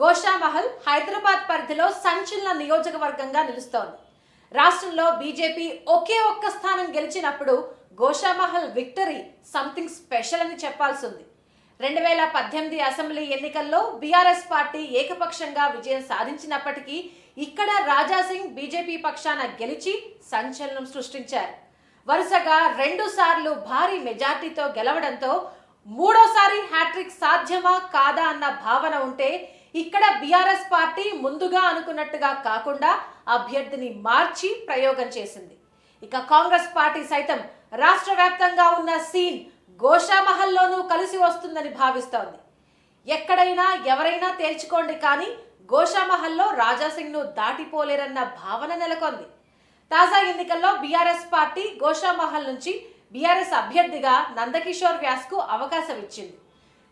గోషామహల్ హైదరాబాద్ పరిధిలో సంచలన నియోజకవర్గంగా నిలుస్తోంది. రాష్ట్రంలో బీజేపీ ఒకే ఒక్క స్థానం గెలిచినప్పుడు గోషామహల్ విక్టరీ సంథింగ్ స్పెషల్ అని చెప్పాల్సి ఉంది రెండు వేల పద్దెనిమిది అసెంబ్లీ ఎన్నికల్లో బీఆర్ఎస్ పార్టీ ఏకపక్షంగా విజయం సాధించినప్పటికీ ఇక్కడ రాజాసింగ్ బీజేపీ పక్షాన గెలిచి సంచలనం సృష్టించారు. వరుసగా రెండు సార్లు భారీ మెజార్టీతో గెలవడంతో మూడోసారి హ్యాట్రిక్ సాధ్యమా కాదా అన్న భావన ఉంటే ఇక్కడ బీఆర్ఎస్ పార్టీ ముందుగా అనుకున్నట్టుగా కాకుండా అభ్యర్థిని మార్చి ప్రయోగం చేసింది. ఇక కాంగ్రెస్ పార్టీ సైతం రాష్ట్ర వ్యాప్తంగా ఉన్న సీన్ గోషామహల్లోనూ కలిసి వస్తుందని భావిస్తోంది. ఎక్కడైనా ఎవరైనా తేల్చుకోండి కానీ గోషామహల్లో రాజాసింగ్ను దాటిపోలేరన్న భావన నెలకొంది. తాజా ఎన్నికల్లో బీఆర్ఎస్ పార్టీ గోషామహల్ నుంచి బీఆర్ఎస్ అభ్యర్థిగా నందకిషోర్ వ్యాస్కు అవకాశం ఇచ్చింది.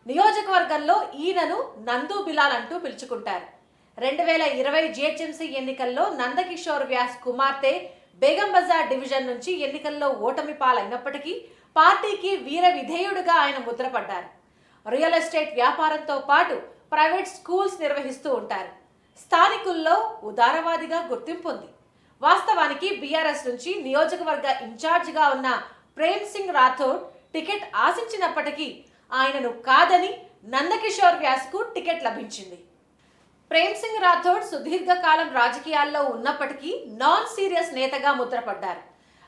నియోజకవర్గంలో ఈయనను నందు బిలాల్ అంటూ పిలుచుకుంటారు. రెండు వేల ఇరవై జిహెచ్ఎంసీ ఎన్నికల్లో నందకిషోర్ వ్యాస్ కుమార్తె బేగం బజార్ డివిజన్ నుంచి ఎన్నికల్లో ఓటమి పాలైనప్పటికీ పార్టీకి వీర విధేయుడుగా ఆయన ముద్రపడ్డారు రియల్ ఎస్టేట్ వ్యాపారంతో పాటు ప్రైవేట్ స్కూల్స్ నిర్వహిస్తూ ఉంటారు. స్థానికుల్లో ఉదారవాదిగా గుర్తింపు ఉంది. వాస్తవానికి బీఆర్ఎస్ నుంచి నియోజకవర్గ ఇన్ఛార్జిగా ఉన్న ప్రేమ్ సింగ్ రాథోడ్ టికెట్ ఆశించినప్పటికీ ఆయనను కాదని నందకిషోర్ వ్యాస్కు టికెట్ లభించింది. ప్రేమ్ సింగ్ రాథోడ్ సుదీర్ఘకాలం రాజకీయాల్లో ఉన్నప్పటికీ నాన్ సీరియస్ నేతగా ముద్రపడ్డారు.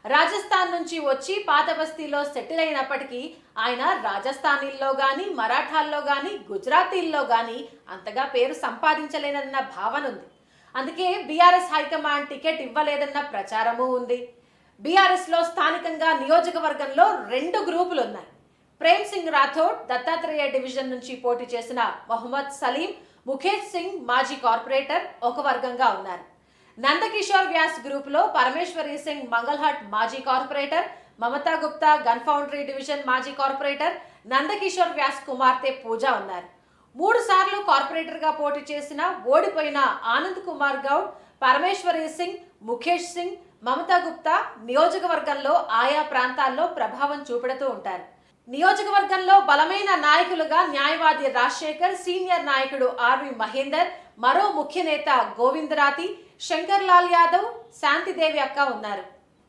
రాజస్థాన్ నుంచి వచ్చి పాత బస్తీలో సెటిల్ అయినప్పటికీ ఆయన రాజస్థానీల్లో కానీ మరాఠాల్లో కానీ గుజరాతీల్లో కానీ అంతగా పేరు సంపాదించలేనన్న భావన ఉంది. అందుకే బీఆర్ఎస్ హైకమాండ్ టికెట్ ఇవ్వలేదన్న ప్రచారము ఉంది. బీఆర్ఎస్లో స్థానికంగా నియోజకవర్గంలో రెండు గ్రూపులు ఉన్నాయి. ప్రేమ్ సింగ్ రాథోడ్ దత్తాత్రేయ డివిజన్ నుంచి పోటీ చేసిన మొహమ్మద్ సలీం ముఖేష్ సింగ్ మాజీ కార్పొరేటర్ ఒక వర్గంగా ఉన్నారు. నందకిషోర్ వ్యాస్ గ్రూపులో పరమేశ్వరి సింగ్ మంగల్హట్ మాజీ corporator Mamata Gupta gun foundry division మాజీ కార్పొరేటర్ నందకిషోర్ వ్యాస్ కుమార్తె పూజ ఉన్నారు. మూడు సార్లు కార్పొరేటర్గా పోటీ చేసిన ఓడిపోయిన ఆనంద్ కుమార్ గౌడ్ పరమేశ్వరి సింగ్ ముఖేష్ సింగ్ మమతా గుప్తా నియోజకవర్గంలో ఆయా ప్రాంతాల్లో ప్రభావం చూపెడుతూ ఉంటారు. నియోజకవర్గంలో బలమైన నాయకులుగా న్యాయవాది రాజశేఖర్ సీనియర్ నాయకుడు ఆర్వి మహేందర్ మరో ముఖ్య నేత గోవిందరాతి శంకర్ లాల్ యాదవ్ శాంతిదేవి అక్క ఉన్నారు.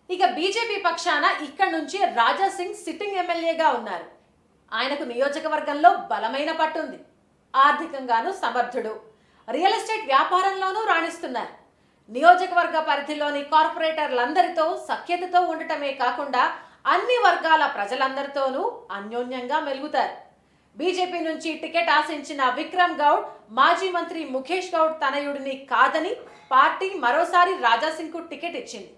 ఇక బీజేపీ పక్షాన ఇక్కడ నుంచి రాజా సింగ్ సిట్టింగ్ ఎమ్మెల్యేగా ఉన్నారు. ఆయనకు నియోజకవర్గంలో బలమైన పట్టుంది. ఆర్థికంగాను సమర్థుడు. రియల్ ఎస్టేట్ వ్యాపారంలోనూ రాణిస్తున్నారు. నియోజకవర్గ పరిధిలోని కార్పొరేటర్లందరితో సఖ్యతతో ఉండటమే కాకుండా అన్ని వర్గాల ప్రజలందరితోనూ అన్యోన్యంగా మెలుగుతారు. బీజేపీ నుంచి టికెట్ ఆశించిన విక్రమ్ గౌడ్ మాజీ మంత్రి ముఖేష్ గౌడ్ తనయుడిని కాదని పార్టీ మరోసారి రాజాసింగ్కు టికెట్ ఇచ్చింది.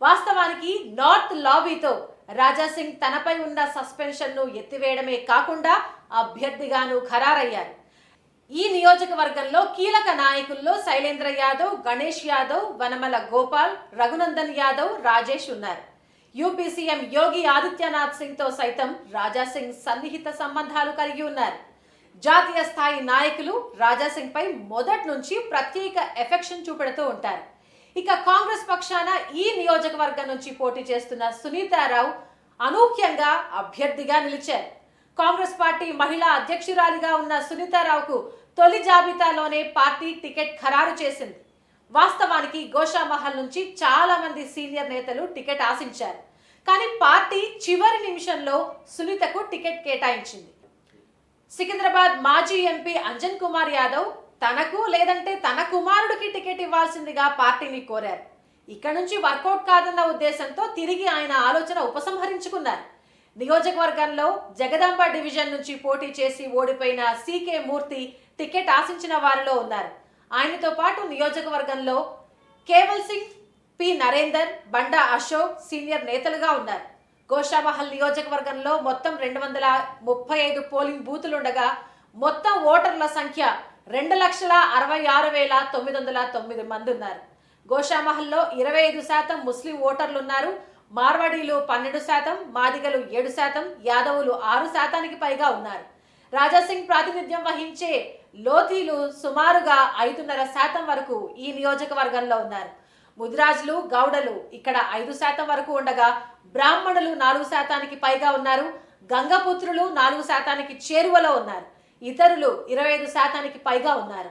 వాస్తవానికి నార్త్ లాబీతో రాజాసింగ్ తనపై ఉన్న సస్పెన్షన్ను ఎత్తివేయడమే కాకుండా అభ్యర్థిగాను ఖరారయ్యారు. ఈ నియోజకవర్గంలో కీలక నాయకుల్లో శైలేంద్ర యాదవ్ గణేష్ యాదవ్ వనమల గోపాల్ రఘునందన్ యాదవ్ రాజేష్ ఉన్నారు. యూపీ సీఎం యోగి ఆదిత్యనాథ్ సింగ్తో సైతం రాజా సింగ్ సన్నిహిత సంబంధాలు కలిగి ఉన్నారు. జాతీయ స్థాయి నాయకులు రాజా సింగ్ పై మొదటి నుంచి ప్రత్యేక ఎఫెక్షన్ చూపెడుతూ ఉంటారు. ఇక కాంగ్రెస్ పక్షాన ఈ నియోజకవర్గం నుంచి పోటీ చేస్తున్న సునీతారావు అనూహ్యంగా అభ్యర్థిగా నిలిచారు. కాంగ్రెస్ పార్టీ మహిళా అధ్యక్షురాలిగా ఉన్న సునీతారావుకు తొలి జాబితాలోనే పార్టీ టికెట్ ఖరారు చేసింది. వాస్తవానికి గోషామహల్ నుంచి చాలా మంది సీనియర్ నేతలు టికెట్ ఆశించారు. కానీ పార్టీ చివరి నిమిషంలో సునీతకు టికెట్ కేటాయించింది. సికింద్రాబాద్ మాజీ ఎంపీ అంజన్ కుమార్ యాదవ్ తనకు లేదంటే తన కుమారుడికి టికెట్ ఇవ్వాల్సిందిగా పార్టీని కోరారు. ఇక్కడ నుంచి వర్కౌట్ కాదన్న ఉద్దేశంతో తిరిగి ఆయన ఆలోచన ఉపసంహరించుకున్నారు. నియోజకవర్గంలో జగదాంబ డివిజన్ నుంచి పోటీ చేసి ఓడిపోయిన సీకే మూర్తి టికెట్ ఆశించిన వారిలో ఉన్నారు. ఆయనతో పాటు నియోజకవర్గంలో కేవల్ సింగ్ పి. నరేందర్ బండా అశోక్ సీనియర్ నేతలుగా ఉన్నారు. గోషామహల్ నియోజకవర్గంలో మొత్తం రెండు వందల ముప్పై ఐదు పోలింగ్ బూతులుండగా మొత్తం ఓటర్ల సంఖ్య రెండు లక్షల అరవై ఆరు వేల తొమ్మిది వందల తొమ్మిది మంది ఉన్నారు. గోషామహల్లో ఇరవై ఐదు శాతం ముస్లిం ఓటర్లు ఉన్నారు. మార్వాడీలు పన్నెండు శాతం మాదిగలు ఏడు శాతం యాదవులు ఆరు శాతానికి పైగా ఉన్నారు. రాజాసింగ్ ప్రాతినిధ్యం వహించే లోధీలు సుమారుగా ఐదున్నర శాతం వరకు ఈ నియోజకవర్గంలో ఉన్నారు. ముదిరాజులు గౌడలు ఇక్కడ ఐదు శాతం వరకు ఉండగా బ్రాహ్మణులు నాలుగు శాతానికి పైగా ఉన్నారు. గంగపుత్రులు నాలుగు శాతానికి చేరువలో ఉన్నారు. ఇతరులు ఇరవై ఐదు శాతానికి పైగా ఉన్నారు.